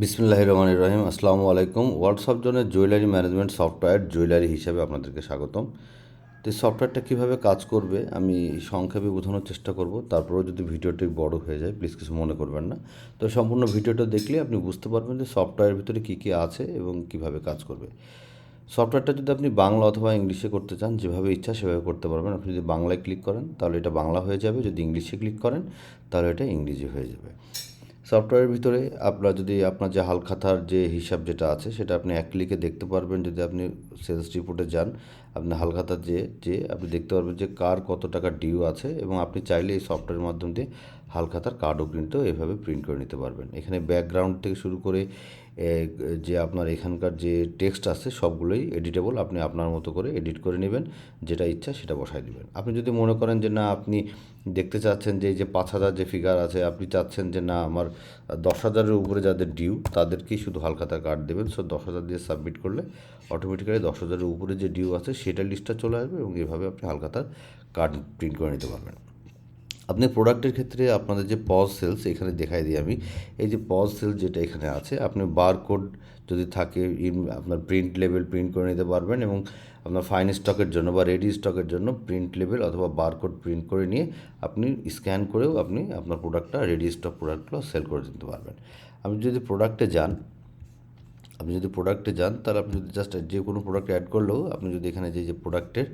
বিসমুল্লাহ রহমান রহিম। আসসালামু আলাইকুম। হোয়াটসঅ্যাপ জোনের জুয়েলারি ম্যানেজমেন্ট সফটওয়্যার জুয়েলারি হিসাবে আপনাদেরকে স্বাগতম। তো সফটওয়্যারটা কীভাবে কাজ করবে আমি সংক্ষেপে বোঝানোর চেষ্টা করব। তারপরেও যদি ভিডিওটি বড় হয়ে যায় প্লিজ কিছু মনে করবেন না। তো সম্পূর্ণ ভিডিওটা দেখলে আপনি বুঝতে পারবেন যে সফটওয়্যারের ভিতরে কী কী আছে এবং কীভাবে কাজ করবে। সফটওয়্যারটা যদি আপনি বাংলা অথবা ইংলিশে করতে চান, যেভাবে ইচ্ছা সেভাবে করতে পারবেন। আপনি যদি বাংলায় ক্লিক করেন, তাহলে এটা বাংলা হয়ে যাবে। যদি ইংলিশে ক্লিক করেন, তাহলে এটা ইংরেজি হয়ে যাবে। সফটওয়্যারের ভিতরে আপনার যদি আপনার যে হালখাতার যে হিসাব যেটা আছে, সেটা আপনি এক ক্লিকে দেখতে পারবেন যদি আপনি সেলস রিপোর্টে যান। আপনি হালখাতার যে যে আপনি দেখতে পারবেন যে কার কত টাকা ডিউ আছে এবং আপনি চাইলে এই সফটওয়্যারের মাধ্যম দিয়ে হালখাতার কার্ডও প্রিন্টও এভাবে প্রিন্ট করে নিতে পারবেন। এখানে ব্যাকগ্রাউন্ড থেকে শুরু করে যে আপনার এখানকার যে টেক্সট আছে, সবগুলোই এডিটেবল আপনি আপনার মতো করে এডিট করে নেবেন, যেটা ইচ্ছা সেটা বসাই দেবেন। আপনি যদি মনে করেন যে না, আপনি দেখতে চাচ্ছেন যে, এই যে পাঁচ হাজার যে ফিগার আছে, আপনি চাচ্ছেন যে, না, আমার দশ হাজারের উপরে যাদের ডিউ তাদেরকেই শুধু হালখাতা কার্ড দেবেন। সো দশ হাজার দিয়ে সাবমিট করলে অটোমেটিক্যালি দশ হাজারের উপরে যে ডিউ আছে, সেটা লিস্টটা চলে আসবে এবং এভাবে আপনি হালখাতার কার্ড প্রিন্ট করে নিতে পারবেন। আপনি প্রোডাক্টের ক্ষেত্রে আপনাদের যে পজ সেলস এখানে দেখাই দিই আমি। এই যে পজ সেলস যেটা এখানে আছে, আপনি বারকোড যদি থাকে আপনার প্রিন্ট লেভেল প্রিন্ট করে নিতে পারবেন এবং আপনার ফাইন স্টকের জন্য বা রেডি স্টকের জন্য প্রিন্ট লেভেল অথবা বারকোড প্রিন্ট করে নিয়ে আপনি স্ক্যান করেও আপনি আপনার প্রোডাক্টটা রেডি স্টক প্রোডাক্টগুলো সেল করে দিতে পারবেন। আপনি যদি প্রোডাক্টে যান, আপনি যদি প্রোডাক্টে যান, তাহলে আপনি যদি জাস্ট যে কোনো প্রোডাক্ট অ্যাড করলেও আপনি যদি এখানে যে যে প্রোডাক্টের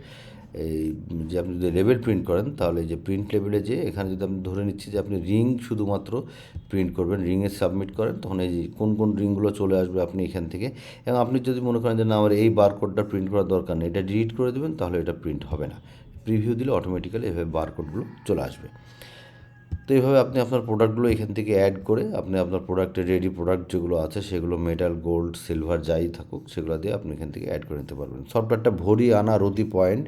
এই যে আপনি যদি লেবেল প্রিন্ট করেন, তাহলে যে প্রিন্ট লেবেলে যে এখানে যদি আপনি ধরে নিচ্ছি যে আপনি রিং শুধুমাত্র প্রিন্ট করবেন রিংয়ে সাবমিট করেন, তখন এই যে কোন কোন রিংগুলো চলে আসবে আপনি এখান থেকে। এবং আপনি যদি মনে করেন যে না, আমার এই বারকোডটা প্রিন্ট করার দরকার নেই, এটা ডিলিট করে দেবেন, তাহলে এটা প্রিন্ট হবে না। প্রিভিউ দিলে অটোমেটিক্যালি এভাবে বারকোডগুলো চলে আসবে। তো এইভাবে আপনি আপনার প্রোডাক্টগুলো এখান থেকে অ্যাড করে আপনি আপনার প্রোডাক্টের রেডি প্রোডাক্ট যেগুলো আছে, সেগুলো মেটাল গোল্ড সিলভার যাই থাকুক, সেগুলো দিয়ে আপনি এখান থেকে অ্যাড করে নিতে পারবেন। সফটওয়্যারটা ভরি আনা রতি পয়েন্ট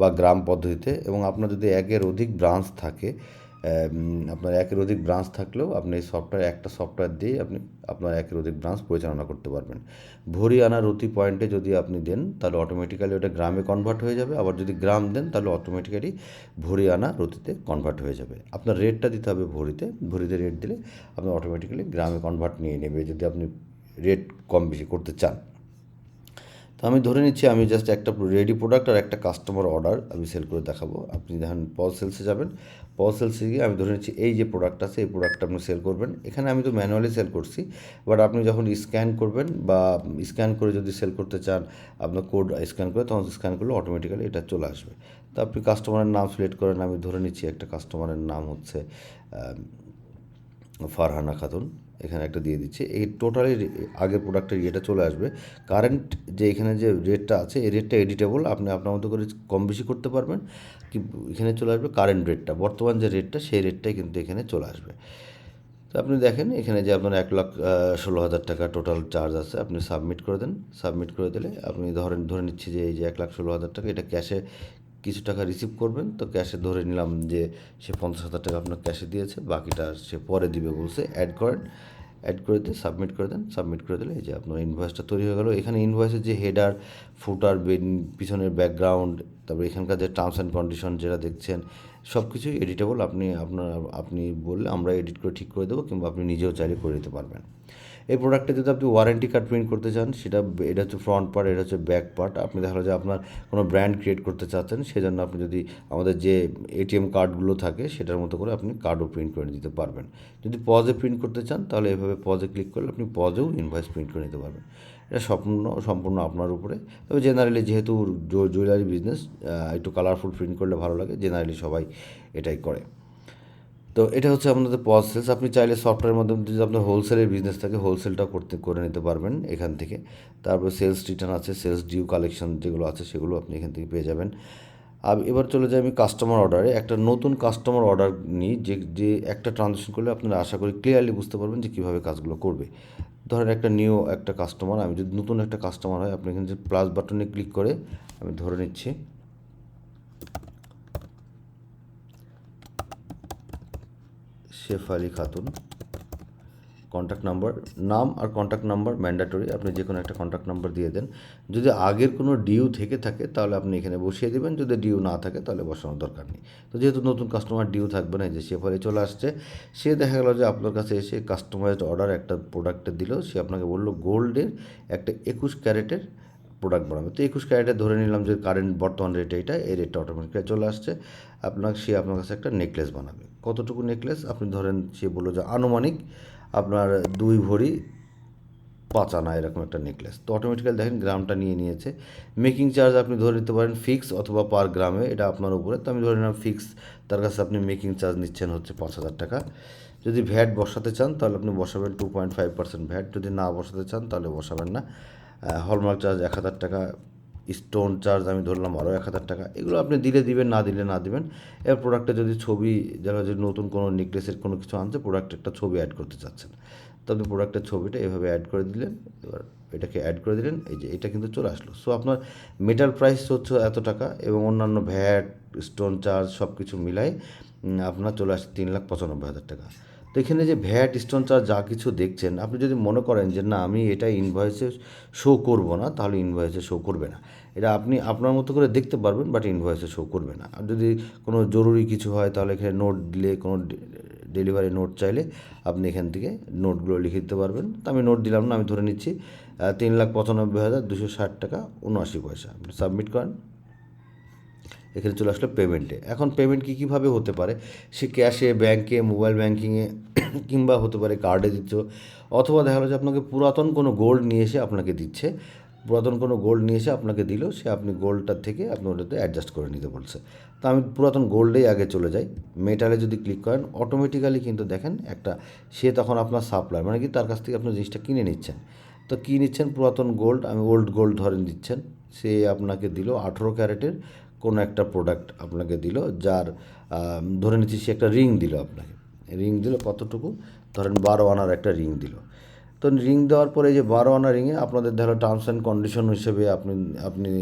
বা গ্রাম পদ্ধতিতে এবং আপনার যদি একের অধিক ব্রাঞ্চ থাকে আপনার একের অধিক ব্রাঞ্চ থাকলেও আপনি এই সফটওয়্যার একটা সফটওয়্যার দিয়ে আপনি আপনার একের অধিক ব্রাঞ্চ পরিচালনা করতে পারবেন। ভরি আনা রতি পয়েন্টে যদি আপনি দেন, তাহলে অটোমেটিক্যালি ওটা গ্রামে কনভার্ট হয়ে যাবে। আবার যদি গ্রাম দেন, তাহলে অটোমেটিক্যালি ভরি আনা রতিতে কনভার্ট হয়ে যাবে। আপনার রেটটা দিতে হবে ভরিতে। ভরিতে রেট দিলে আপনি অটোমেটিক্যালি গ্রামে কনভার্ট নিয়ে নেবে। যদি আপনি রেট কম বেশি করতে চান। তো আমি ধরে নিচ্ছি আমি জাস্ট একটা রেডি প্রোডাক্ট আর একটা কাস্টমার অর্ডার আমি সেল করে দেখাবো। আপনি যখন পজ সেলসে যাবেন। পল সেলসে গিয়ে আমি ধরে নিচ্ছি এই যে প্রোডাক্ট আছে, এই প্রোডাক্টটা আপনি সেল করবেন। এখানে আমি তো ম্যানুয়ালি সেল করছি বাট আপনি যখন স্ক্যান করবেন বা স্ক্যান করে যদি সেল করতে চান, আপনার কোড স্ক্যান করে, তখন স্ক্যান করলে অটোমেটিক্যালি এটা চলে আসবে। তো আপনি কাস্টমারের নাম সিলেক্ট করেন। আমি ধরে নিচ্ছি একটা কাস্টমারের নাম হচ্ছে ফারহানা খাতুন। এখানে একটা দিয়ে দিচ্ছি। এই টোটালি আগের প্রোডাক্টের ইয়েটা চলে আসবে। কারেন্ট যে এখানে যে রেটটা আছে, এই রেটটা এডিটেবল। আপনি আপনার মতো করে কম বেশি করতে পারবেন। কি এখানে চলে আসবে কারেন্ট রেটটা। বর্তমান যে রেটটা, সেই রেটটাই কিন্তু এখানে চলে আসবে। তো আপনি দেখেন, এখানে যে আপনার এক লাখ ষোলো হাজার টাকা টোটাল চার্জ আছে, আপনি সাবমিট করে দেন। সাবমিট করে দিলে আপনি ধরেন, ধরে নিচ্ছি যে এই যে এক লাখ ষোলো হাজার টাকা, এটা ক্যাশে কিছু টাকা রিসিভ করবেন, তো ক্যাশে ধরে নিলাম যে সে পঞ্চাশ হাজার টাকা আপনার ক্যাশে দিয়েছে, বাকিটা সে পরে দিবে বলছে অ্যাড করেন। অ্যাড করে দিয়ে সাবমিট করে দেন সাবমিট করে দিলে এই যে আপনার ইনভয়েসটা তৈরি হয়ে গেল। এখানে ইনভয়েসের যে হেডার ফুটার পিছনের ব্যাকগ্রাউন্ড তারপরে এখানকার যে টার্মস অ্যান্ড কন্ডিশন যেটা দেখছেন সব কিছুই এডিটেবল আপনি আপনার, আপনি বললে আমরা এডিট করে ঠিক করে দেবো, কিংবা আপনি নিজেও চাইলে করে দিতে পারবেন। এই প্রোডাক্টে যদি আপনি ওয়ারেন্টি কার্ড প্রিন্ট করতে চান, সেটা এটা হচ্ছে ফ্রন্ট পার্ট এটা হচ্ছে ব্যাক পার্ট আপনি দেখা যে আপনার কোনো ব্র্যান্ড ক্রিয়েট করতে চাচ্ছেন, সেজন্য আপনি যদি আমাদের যে এটিএম কার্ডগুলো থাকে, সেটার মতো করে আপনি কার্ডও প্রিন্ট করে দিতে পারবেন। যদি পজে প্রিন্ট করতে চান, তাহলে এভাবে পজে ক্লিক করলে আপনি পজেও ইনভয়েস প্রিন্ট করে নিতে পারবেন। এটা সম্পূর্ণ সম্পূর্ণ আপনার উপরে। তবে জেনারেলি যেহেতু জুয়েলারি বিজনেস একটু কালারফুল প্রিন্ট করলে ভালো লাগে জেনারেলি সবাই এটাই করে। তো এটা হচ্ছে আপনাদের পজ সেলস আপনি চাইলে সফটওয়্যারের মাধ্যমে যদি আপনার হোলসেলের বিজনেস থাকে হোলসেলটা করতে, করে নিতে পারবেন এখান থেকে। তারপর সেলস রিটার্ন আছে সেলস ডিউ কালেকশন যেগুলো আছে সেগুলো আপনি এখান থেকে পেয়ে যাবেন। আর এবার চলে যাই আমি কাস্টমার অর্ডারে একটা নতুন কাস্টমার অর্ডার নিই যে যে একটা ট্রানজ্যাকশন করলে আপনারা আশা করি ক্লিয়ারলি বুঝতে পারবেন যে কীভাবে কাজগুলো করবে। ধরেন একটা নিউ একটা কাস্টমার আমি যদি নতুন একটা কাস্টমার হয়, আপনি এখানে যে প্লাস বাটনে ক্লিক করে, আমি ধরে নিচ্ছি। শেফালি খাতুন। কন্ট্যাক্ট নাম্বার নাম আর কন্ট্যাক্ট নাম্বার ম্যান্ডেটরি আপনি যে কোনো একটা কন্ট্যাক্ট নাম্বার দিয়ে দেন। যদি আগের কোনো ডিউ থেকে থাকে, তাহলে আপনি এখানে বসিয়ে দেবেন। যদি ডিউ না থাকে, তাহলে বসানোর দরকার নেই। তো যেহেতু নতুন কাস্টমার ডিউ থাকবে না যে সে ফলে চলে আসছে, সে দেখা গেলো যে আপনার কাছে এসে কাস্টমাইজড অর্ডার একটা প্রোডাক্টে দিল। সে আপনাকে বলল গোল্ডের একটা একুশ ক্যারেটের প্রোডাক্ট বানাবে। তো একুশ ক্যারেটে ধরে নিলাম যে কারেন্ট বর্তমান রেট এইটা, এই রেটটা অটোমেটিক্যালি চলে আসছে। আপনার সে আপনার কাছে একটা নেকলেস বানাবে। কতটুকু নেকলেস আপনি ধরেন, সে বলল যে আনুমানিক আপনার দুই ভরি পাঁচ আনা এরকম একটা নেকলেস তো অটোমেটিক্যালি দেখেন গ্রামটা নিয়ে নিয়েছে। মেকিং চার্জ আপনি ধরে নিতে পারেন ফিক্স অথবা পার গ্রামে এটা আপনার উপরে। তো আমি ধরে নিলাম ফিক্স তার কাছে আপনি মেকিং চার্জ নিচ্ছেন হচ্ছে পাঁচ হাজার টাকা। যদি ভ্যাট বসাতে চান, তাহলে আপনি বসাবেন two point five percent VAT. যদি না বসাতে চান, তাহলে বসাবেন না। হলমার্ক চার্জ এক হাজার টাকা স্টোন চার্জ আমি ধরলাম আরও এক হাজার টাকা। এগুলো আপনি দিলে দিবেন, না দিলে না দিবেন। এবার প্রোডাক্টে যদি ছবি যারা যদি নতুন কোনো নেকলেসের কোনো কিছু আনছে প্রোডাক্টে একটা ছবি অ্যাড করতে চাচ্ছেন। তো আপনি প্রোডাক্টের ছবিটা এভাবে অ্যাড করে দিলেন, এবার এটাকে অ্যাড করে দিলেন, এই যে এটা কিন্তু চলে আসলো। সো আপনার মেটাল প্রাইস হচ্ছে এত টাকা এবং অন্যান্য ভ্যাট স্টোন চার্জ সব কিছু মিলাই আপনার চলে আসছে তিন লাখ পঁচানব্বই হাজার টাকা। তো এখানে যে ভ্যাট, স্টোন চার্জ যা কিছু দেখছেন, আপনি যদি মনে করেন যে না, আমি এটা ইনভয়েসে শো করব না, তাহলে ইনভয়েসে শো করবে না। এটা আপনি আপনার মতো করে দেখতে পারবেন বাট ইনভয়েসে শো করবে না। আর যদি কোনো জরুরি কিছু হয়, তাহলে এখানে নোট দিলে, কোনো ডেলিভারি নোট চাইলে আপনি এখান থেকে নোটগুলো লিখে দিতে পারবেন। তো আমি নোট দিলাম না, আমি ধরে নিচ্ছি তিন লাখ পঁচানব্বই হাজার দুশো ষাট টাকা উনআশি পয়সা। আপনি সাবমিট করেন। এখানে চলে আসলো পেমেন্টে এখন পেমেন্ট কী কীভাবে হতে পারে? সে ক্যাশে ব্যাংকে মোবাইল ব্যাংকিংয়ে কিংবা হতে পারে কার্ডে দিচ্ছ। অথবা দেখা গেলো যে আপনাকে পুরাতন কোনো গোল্ড নিয়ে এসে আপনাকে দিচ্ছে। পুরাতন কোনো গোল্ড নিয়ে এসে আপনাকে দিল, সে আপনি গোল্ডটার থেকে আপনি ওটাতে অ্যাডজাস্ট করে নিতে বলছে। তো আমি পুরাতন গোল্ডেই আগে চলে যাই। মেটালে যদি ক্লিক করেন অটোমেটিক্যালি কিন্তু দেখেন একটা, সে তখন আপনার সাপ্লাই মানে কি তার কাছ থেকে আপনি জিনিসটা কিনে নিচ্ছেন। তো কী নিচ্ছেন পুরাতন গোল্ড আমি ওল্ড গোল্ড ধরে দিচ্ছেন। সে আপনাকে দিল আঠেরো ক্যারেটের কোনো একটা প্রোডাক্ট আপনাকে দিল, যার ধরে নিচ্ছি সে একটা রিং দিল আপনাকে। রিং দিল কতটুকু? ধরেন বারো আনার একটা রিং দিল। তো রিং দেওয়ার পরে যে বারো আনা রিংয়ে আপনাদের দেখা টার্মস অ্যান্ড কন্ডিশন হিসেবে আপনি আপনি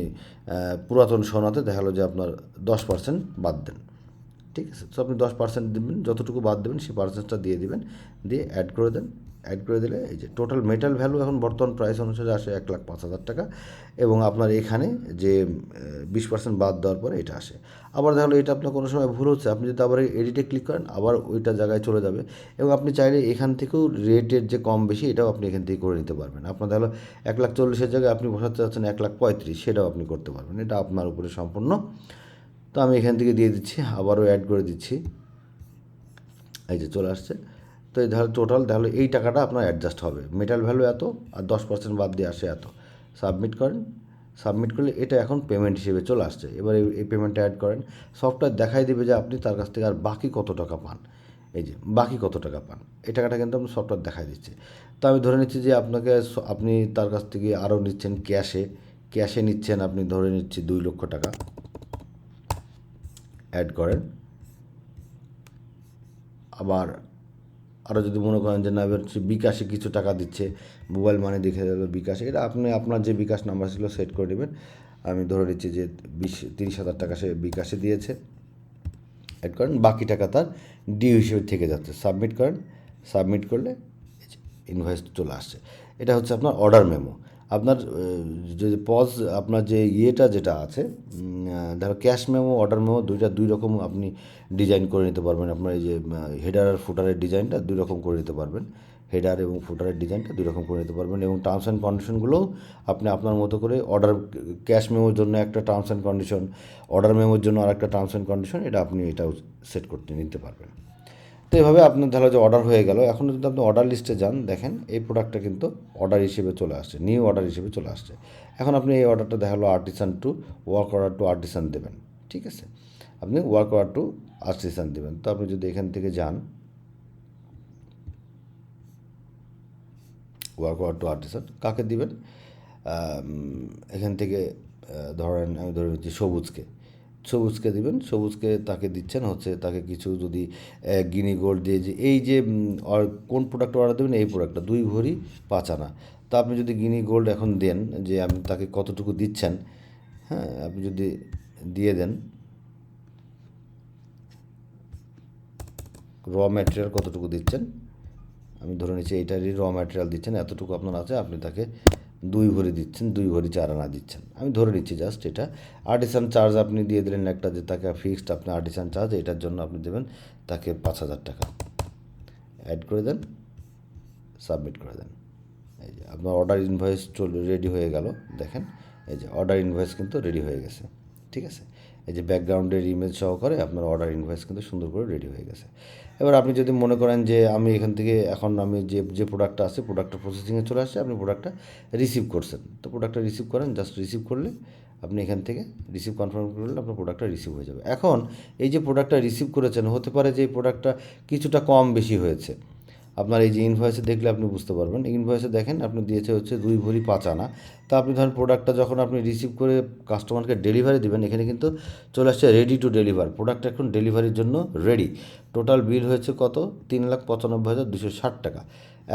পুরাতন সোনাতে দেখা যে আপনার দশ পার্সেন্ট বাদ দেন। ঠিক আছে? তো আপনি দশ পার্সেন্ট দেবেন, যতটুকু বাদ দেবেন, সেই পার্সেন্টটা দিয়ে দিবেন, দিয়ে অ্যাড করে দেন। অ্যাড করে দিলে, এই যে টোটাল মেটাল ভ্যালু এখন বর্তমান প্রাইস অনুসারে আসে এক লাখ পাঁচ হাজার টাকা এবং আপনার এখানে যে বিশ পার্সেন্ট বাদ দেওয়ার পরে এটা আসে। আবার দেখল এটা আপনার কোনো সময় ভুল হচ্ছে, আপনি যদি আবার এডিটে ক্লিক করেন, আবার ওইটা জায়গায় চলে যাবে এবং আপনি চাইলে এখান থেকেও রেটের যে কম বেশি, এটাও আপনি এখান থেকে করে নিতে পারবেন। আপনার দেখল এক লাখ চল্লিশের জায়গায় আপনি বসাতে চাচ্ছেন এক লাখ পঁয়ত্রিশ, সেটাও আপনি করতে পারবেন। এটা আপনার উপরে সম্পূর্ণ। তো আমি এখান থেকে দিয়ে দিচ্ছি, আবারও অ্যাড করে দিচ্ছি। এই যে চলে আসছে। তো ধরো টোটাল তাহলে এই টাকাটা আপনার অ্যাডজাস্ট হবে। মেটাল ভ্যালু এত আর দশ পার্সেন্ট বাদ দিয়ে আসে এত। সাবমিট করেন। সাবমিট করলে এটা এখন পেমেন্ট হিসেবে চলে আসছে। এবার এই- পেমেন্টটা অ্যাড করেন। সফটওয়্যার দেখাই দেবে যে আপনি তার কাছ থেকে আর বাকি কত টাকা পান। এই যে, বাকি কত টাকা পান। এই টাকাটা কিন্তু আপনার সফটওয়্যার দেখাই দিচ্ছে। তো আমি ধরে নিচ্ছি যে আপনাকে আপনি তার কাছ থেকে আরও নিচ্ছেন ক্যাশে ক্যাশে নিচ্ছেন আপনি ধরে নিচ্ছি দুই লক্ষ টাকা। অ্যাড করেন। আবার আরও যদি মনে করেন যে না, এবার হচ্ছে বিকাশে কিছু টাকা দিচ্ছে, মোবাইল মানি দেখে গেল বিকাশে, এটা আপনি, আপনার যে বিকাশ নাম্বার ছিল সেট করে দেবেন আমি ধরে নিচ্ছি যে বিশ, তিরিশ হাজার টাকা সে বিকাশে দিয়েছে। অ্যাড করেন, বাকি টাকা তার ডিউ হিসেবে থেকে যাচ্ছে। সাবমিট করেন সাবমিট করলে ইনভয়েস চলে আসছে। এটা হচ্ছে আপনার অর্ডার মেমো আপনার যে পজ আপনার যে ইয়েটা যেটা আছে ধরো ক্যাশ মেমো অর্ডার মেমো দুইটা, দুই রকম আপনি ডিজাইন করে নিতে পারবেন। আপনার এই যে হেডার আর ফুটারের ডিজাইনটা দুই রকম করে নিতে পারবেন। হেডার এবং ফুটারের ডিজাইনটা দুই রকম করে নিতে পারবেন এবং টার্মস অ্যান্ড কন্ডিশনগুলোও আপনি আপনার মতো করে অর্ডার ক্যাশ মেমোর জন্য একটা টার্মস অ্যান্ড কন্ডিশন অর্ডার মেমোর জন্য আর একটা টার্মস অ্যান্ড কন্ডিশন এটা আপনি এটাও সেট করতে নিতে পারবেন। তো এভাবে আপনার ধরো যে অর্ডার হয়ে গেল, এখন যদি আপনি অর্ডার লিস্টে যান, দেখেন এই প্রোডাক্টটা কিন্তু অর্ডার হিসেবে চলে আসছে নিউ অর্ডার হিসেবে চলে আসছে। এখন আপনি এই অর্ডারটা দেখাল artisan to work order to artisan দেবেন, ঠিক আছে? আপনি ওয়ার্ক অর্ডার টু আর্টিসান দেবেন। তো আপনি যদি এখান থেকে যান ওয়ার্ক অর্ডার টু আর্টিসান কাকে দিবেন? এখান থেকে ধরেন আমি ধরে নিচ্ছি সবুজকে। সবুজকে দিবেন, সবুজকে তাকে দিচ্ছেন, হচ্ছে তাকে কিছু যদি গিনি গোল্ড দিয়ে যে, এই যে কোন প্রোডাক্ট অর্ডার দেবেন, এই প্রোডাক্টটা দুই ভরি পাঁচ আনা। তা আপনি যদি গিনি গোল্ড এখন দেন, যে আপনি তাকে কতটুকু দিচ্ছেন হ্যাঁ আপনি যদি দিয়ে দেন র ম্যাটেরিয়াল কতটুকু দিচ্ছেন, আমি ধরে নিচ্ছি, এইটারই র ম্যাটেরিয়াল দিচ্ছেন, এতটুকু আপনার আছে, আপনি তাকে দুই ভরি দিচ্ছেন, দুই ভরি চার আনা দিচ্ছেন। আমি ধরে নিচ্ছি জাস্ট এটা। আর্টিসান চার্জ আপনি দিয়ে দিলেন একটা, যে তাকে ফিক্সড আপনি আর্টিসান চার্জ এটার জন্য আপনি দেবেন তাকে পাঁচ হাজার টাকা। অ্যাড করে দেন সাবমিট করে দেন। এই যে আপনার অর্ডার ইনভয়েস চল রেডি হয়ে গেল, দেখেন। এই যে অর্ডার ইনভয়েস কিন্তু রেডি হয়ে গেছে, ঠিক আছে? এই যে ব্যাকগ্রাউন্ডের ইমেজ সহকারে আপনার অর্ডার ইনভয়েস কিন্তু সুন্দর করে রেডি হয়ে গেছে। এবার আপনি যদি মনে করেন যে আমি এখান থেকে এখন আমি যে যে প্রোডাক্টটা আছে প্রোডাক্টটা প্রসেসিংয়ে চলে আসছে, আপনি প্রোডাক্টটা রিসিভ করছেন। তো প্রোডাক্টটা রিসিভ করেন জাস্ট রিসিভ করলে আপনি এখান থেকে রিসিভ কনফার্ম করলে আপনার প্রোডাক্টটা রিসিভ হয়ে যাবে। এখন এই যে প্রোডাক্টটা রিসিভ করেছেন, হতে পারে যে এই প্রোডাক্টটা কিছুটা কম বেশি হয়েছে আপনার এই যে ইনভয়েসে দেখলে আপনি বুঝতে পারবেন। ইনভয়েসে দেখেন, আপনি দিয়েছে হচ্ছে দুই ভরি পাঁচ আনা। তা আপনি ধরেন প্রোডাক্টটা যখন আপনি রিসিভ করে কাস্টমারকে ডেলিভারি দেবেন, এখানে কিন্তু চলে আসছে রেডি টু ডেলিভার প্রোডাক্ট এখন ডেলিভারির জন্য রেডি টোটাল বিল হয়েছে কত? তিন লাখ পঁচানব্বই হাজার দুশো ষাট টাকা।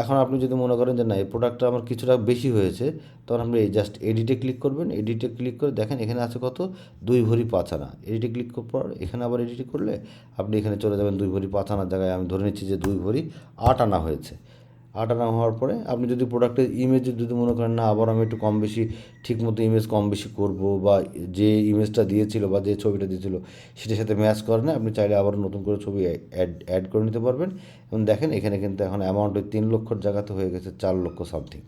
এখন আপনি যদি মনে করেন যে না, এই প্রোডাক্টটা আমার কিছুটা বেশি হয়েছে, তখন আপনি এই জাস্ট এডিটে ক্লিক করবেন। এডিটে ক্লিক করে দেখেন এখানে আছে কত? দুই ভরি পাঁচ আনা। এডিটে ক্লিক করার এখানে আবার এডিট করলে আপনি এখানে চলে যাবেন দুই ভরি পাঁচ আনার জায়গায়। আমি ধরে নিচ্ছি যে দুই ভরি আট আনা হয়েছে। আট আনা হওয়ার পরে আপনি যদি প্রোডাক্টের ইমেজ যদি মনে করেন, না, আবার আমি একটু কম বেশি ঠিক মতো ইমেজ কম বেশি করব বা যে ইমেজটা দিয়েছিল বা যে ছবিটা দিয়েছিল, সেটার সাথে ম্যাচ করে না, আপনি চাইলে আবার নতুন করে ছবি অ্যাড অ্যাড করে নিতে পারবেন। এবং দেখেন, এখানে কিন্তু এখন অ্যামাউন্ট ওই তিন লক্ষর জায়গাতে হয়ে গেছে চার লক্ষ সামথিং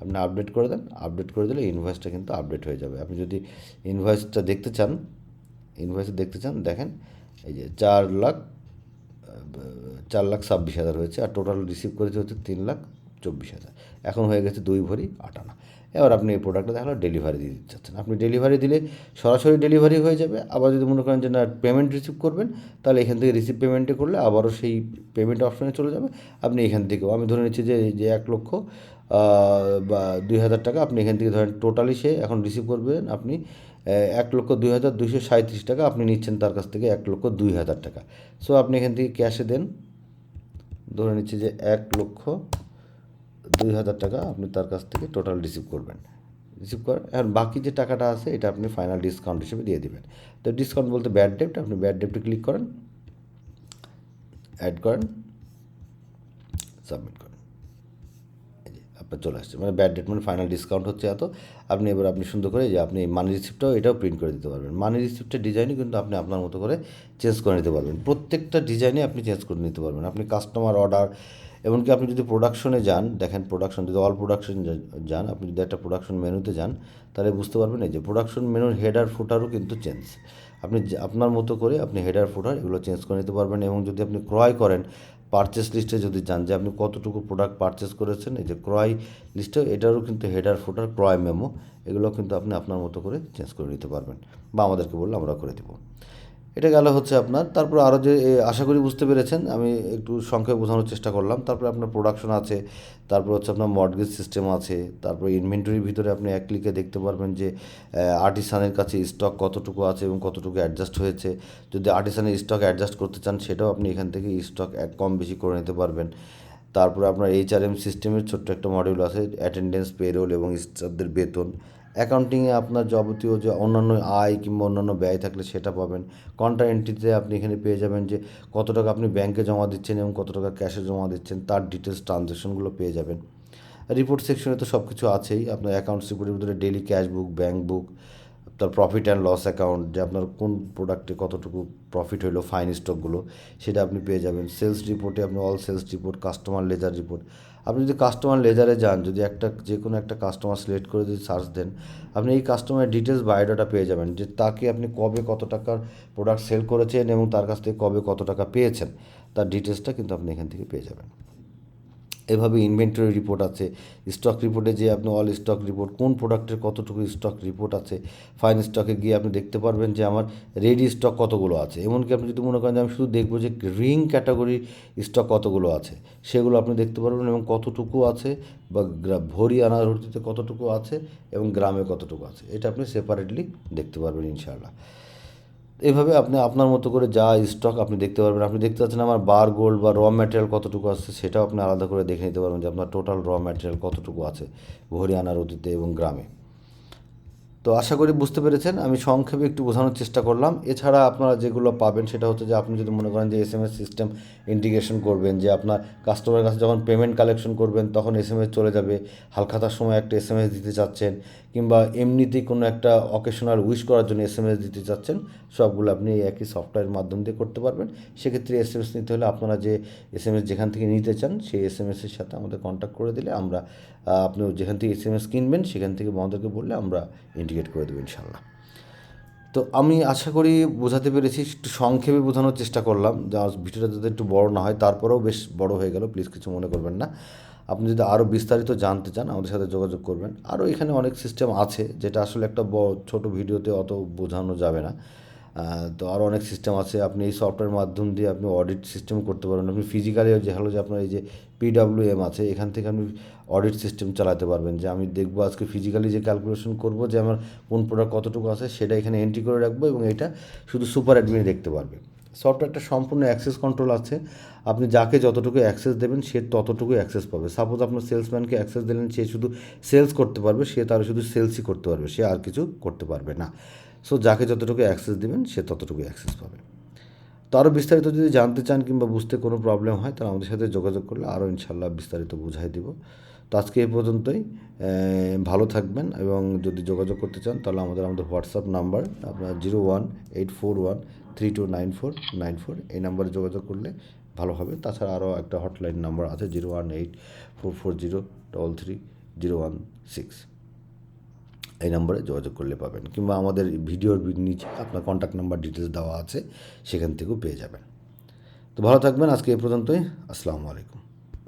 আপনি আপডেট করে দেন আপডেট করে দিলে ইনভয়েসটা কিন্তু আপডেট হয়ে যাবে। আপনি যদি ইনভয়েসটা দেখতে চান ইনভয়েস দেখতে চান, দেখেন, এই যে চার লাখ চার লাখ ছাব্বিশ হাজার হয়েছে আর টোটাল রিসিভ করেছে হচ্ছে তিন লাখ চব্বিশ হাজার। এখন হয়ে গেছে দুই ভরি আট আনা। এবার আপনি এই প্রোডাক্টটা দেখাল ডেলিভারি দিয়ে দিতে চাচ্ছেন। আপনি ডেলিভারি দিলে সরাসরি ডেলিভারি হয়ে যাবে। আবার যদি মনে করেন যে না পেমেন্ট রিসিভ করবেন, তাহলে এখান থেকে রিসিভ পেমেন্টে করলে আবারও সেই পেমেন্ট অপশানে চলে যাবে। আপনি এখান থেকেও, আমি ধরে নিচ্ছি যে যে এক লক্ষ বা দুই হাজার টাকা আপনি এখান থেকে ধরেন টোটালি সে এখন রিসিভ করবেন আপনি এক লক্ষ দুই হাজার দুইশো সাঁত্রিশ টাকা। আপনি নিচ্ছেন তার কাছ থেকে এক লক্ষ দুই হাজার টাকা। সো আপনি এখান থেকে ক্যাশে দেন। ধরে নিচ্ছি যে এক লক্ষ দুই হাজার টাকা আপনি তার কাছ থেকে টোটাল রিসিভ করবেন। রিসিভ করেন আর বাকি যে টাকাটা আছে, এটা আপনি ফাইনাল ডিসকাউন্ট হিসেবে দিয়ে দেবেন। তো ডিসকাউন্ট বলতে ব্যাড ডেপ্ট আপনি ব্যাড ডেপ্টে ক্লিক করেন অ্যাড করেন সাবমিট আপনার চলে আসছে। মানে ব্যাড ডেট মানে ফাইনাল ডিসকাউন্ট হচ্ছে এত। আপনি এবার আপনি সুন্দর করে যে আপনি মানি রিসিপ্টটাও এটাও প্রিন্ট করে দিতে পারবেন। মানি রিসিপ্টের ডিজাইনই কিন্তু আপনি আপনার মতো করে চেঞ্জ করে নিতে পারবেন। প্রত্যেকটা ডিজাইনে আপনি চেঞ্জ করে নিতে পারবেন। আপনি কাস্টমার অর্ডার এমনকি আপনি যদি প্রোডাকশনে যান, দেখেন প্রোডাকশন যদি অল প্রোডাকশন যান, আপনি যদি একটা প্রোডাকশন মেনুতে যান, তাহলে বুঝতে পারবেন এই যে প্রোডাকশন মেনুর হেডার ফুটারও কিন্তু চেঞ্জ আপনি আপনার মতো করে আপনি হেডার ফুটার এগুলো চেঞ্জ করে নিতে পারবেন এবং যদি আপনি ক্রয় করেন পারচেস লিস্টে যদি যান যে আপনি কতটুকু প্রোডাক্ট পারচেস করেছেন, এই যে ক্রয় লিস্টে এটারও কিন্তু হেডার ফোটার ক্রয় মেমো এগুলো কিন্তু আপনি আপনার মতো করে চেঞ্জ করে নিতে পারবেন বা আমাদেরকে বললে আমরা করে দেবো। এটা গেল হচ্ছে আপনার, তারপর আরও যে আশা করি বুঝতে পেরেছেন, আমি একটু সংক্ষেপে বোঝানোর চেষ্টা করলাম। তারপরে আপনার প্রোডাকশন আছে, তারপর হচ্ছে আপনার মর্টগেজ সিস্টেম আছে, তারপর ইনভেন্টরির ভিতরে আপনি এক ক্লিকে দেখতে পারবেন যে আর্টিসানের কাছে স্টক কতটুকু আছে এবং কতটুকু অ্যাডজাস্ট হয়েছে। যদি আর্টিসানের স্টক অ্যাডজাস্ট করতে চান, সেটাও আপনি এখান থেকে স্টক কম বেশি করে নিতে পারবেন। তারপরে আপনার এইচআরএম সিস্টেমের ছোট্ট একটা মডিউল আছে অ্যাটেন্ডেন্স পেরোল এবং স্টাফদের বেতন। অ্যাকাউন্টিংয়ে আপনার যাবতীয় যে অন্যান্য আয় কিংবা অন্যান্য ব্যয় থাকলে সেটা পাবেন। কন্ট্রা এন্ট্রিতে আপনি এখানে পেয়ে যাবেন যে কত টাকা আপনি ব্যাংকে জমা দিচ্ছেন এবং কত টাকা ক্যাশে জমা দিচ্ছেন, তার ডিটেলস ট্রানজ্যাকশনগুলো পেয়ে যাবেন। রিপোর্ট সেকশনে তো সব কিছু আছেই। আপনার অ্যাকাউন্টস রিপোর্টের ভিতরে daily cash book bank book তার প্রফিট অ্যান্ড লস অ্যাকাউন্ট যে আপনার কোন প্রোডাক্টে কতটুকু প্রফিট হলো ফাইন স্টকগুলো সেটা আপনি পেয়ে যাবেন। সেলস রিপোর্টে আপনি all sales report customer ledger report আপনি যদি কাস্টমার লেজারে যান, যদি একটা, যে কোনো একটা কাস্টমার সিলেক্ট করে যদি সার্চ দেন, আপনি এই কাস্টমারের ডিটেলস বায়োডাটা পেয়ে যাবেন, যে তাকে আপনি কবে কত টাকার প্রোডাক্ট সেল করেছেন এবং তার কাছ থেকে কবে কত টাকা পেয়েছেন, তার ডিটেলসটা কিন্তু আপনি এখান থেকে পেয়ে যাবেন। এভাবে ইনভেন্টরি রিপোর্ট আছে স্টক রিপোর্টে যে আপনি অল স্টক রিপোর্ট কোন প্রোডাক্টের কতটুকু স্টক রিপোর্ট আছে ফাইন স্টকে গিয়ে আপনি দেখতে পারবেন যে আমার রেডি স্টক কতগুলো আছে। এমনকি আপনি যদি মনে করেন যে আমি শুধু দেখব যে রিং ক্যাটাগরি স্টক কতগুলো আছে, সেগুলো আপনি দেখতে পারবেন এবং কতটুকু আছে বা ভরি আনার ভিত্তিতে কতটুকু আছে এবং গ্রামে কতটুকু আছে, এটা আপনি সেপারেটলি দেখতে পারবেন ইনশাআল্লাহ। এইভাবে আপনি আপনার মতো করে যা স্টক আপনি দেখতে পারবেন, আপনি দেখতে পাচ্ছেন আমার বার গোল্ড বা র ম্যাটেরিয়াল কতটুকু আছে সেটাও আপনি আলাদা করে দেখে নিতে পারবেন যে আপনার টোটাল র ম্যাটেরিয়াল কতটুকু আছে ভরি আনার অতীতে এবং গ্রামে। তো আশা করি বুঝতে পেরেছেন, আমি সংক্ষেপে একটু বোঝানোর চেষ্টা করলাম। এছাড়া আপনারা যেগুলো পাবেন সেটা হচ্ছে যে আপনি যদি মনে করেন যে S M S system integration করবেন, যে আপনার কাস্টমারের কাছে যখন পেমেন্ট কালেকশন করবেন, তখন এস এম এস চলে যাবে, হালখাতার সময় একটা এস এম এস দিতে চাচ্ছেন কিংবা এমনিতেই কোনো একটা অকেশনাল উইশ করার জন্য এস এম এস দিতে চাচ্ছেন, সবগুলো আপনি একই সফটওয়্যারের মাধ্যম দিয়ে করতে পারবেন। সেক্ষেত্রে এস এম এস নিতে হলে আপনারা যে এস এম এস যেখান থেকে নিতে চান, সেই এস এম এসের সাথে আমাদের কন্ট্যাক্ট করে দিলে আমরা আপনি যেখান থেকে এস এম এস কিনবেন, সেখান থেকে আমাদেরকে বললে আমরা ইন্ডিকেট করে দেবো ইনশাল্লাহ তো আমি আশা করি বোঝাতে পেরেছি, একটু সংক্ষেপে বোঝানোর চেষ্টা করলাম, যা ভিডিওটা যাতে একটু বড় না হয়, তারপরেও বেশ বড় হয়ে গেল প্লিজ কিছু মনে করবেন না। আপনি যদি আরও বিস্তারিত জানতে চান, আমাদের সাথে যোগাযোগ করবেন। আরও এখানে অনেক সিস্টেম আছে, যেটা আসলে একটা ব, ছোটো ভিডিওতে অত বোঝানো যাবে না। তো আরও অনেক সিস্টেম আছে। আপনি এই সফটওয়্যার মাধ্যম দিয়ে আপনি অডিট সিস্টেম করতে পারবেন। আপনি ফিজিক্যালি যে হলো যে আপনার এই যে পিডাব্লিউএম আছে, এখান থেকে আপনি অডিট সিস্টেম চালাতে পারবেন। যে আমি দেখব আজকে ফিজিক্যালি যে ক্যালকুলেশন করব, যে আমার কোন প্রোডাক্ট কতটুকু আছে, সেটা এখানে এন্ট্রি করে রাখব এবং এটা শুধু সুপার অ্যাডমিনে দেখতে পারবে। সফটওয়্যারটা সম্পূর্ণ অ্যাক্সেস কন্ট্রোল আছে। আপনি যাকে যতটুকু অ্যাক্সেস দেবেন, সে ততটুকু অ্যাক্সেস পাবে। সাপোজ আপনার সেলসম্যানকে অ্যাক্সেস দিলেন, সে শুধু সেলস করতে পারবে, সে তার শুধু সেলসই করতে পারবে, সে আর কিছু করতে পারবে না। সো যাকে যতটুকু অ্যাক্সেস দেবেন, সে ততটুকু অ্যাক্সেস পাবে। তো আরও বিস্তারিত যদি জানতে চান কিংবা বুঝতে কোনো প্রবলেম হয়, তাহলে আমাদের সাথে যোগাযোগ করলে আরও ইনশাল্লাহ বিস্তারিত বুঝাই দিব। তো আজকে এই পর্যন্তই। ভালো থাকবেন এবং যদি যোগাযোগ করতে চান, তাহলে আমাদের আমাদের হোয়াটসঅ্যাপ নাম্বার আপনার zero one eight four one three two nine four nine four এই নাম্বারে যোগাযোগ করলে ভালো হবে। তাছাড়া আরও একটা হটলাইন নাম্বার আছে zero one eight four four zero double three zero one six এই নম্বরে যোগাযোগ করলে পাবেন। কিংবা আমাদের ভিডিওর নিচে আপনার কন্ট্যাক্ট নাম্বার ডিটেলস দেওয়া আছে, সেখান থেকেও পেয়ে যাবেন। তো ভালো থাকবেন, আজকে এ পর্যন্তই। আসসালামু আলাইকুম।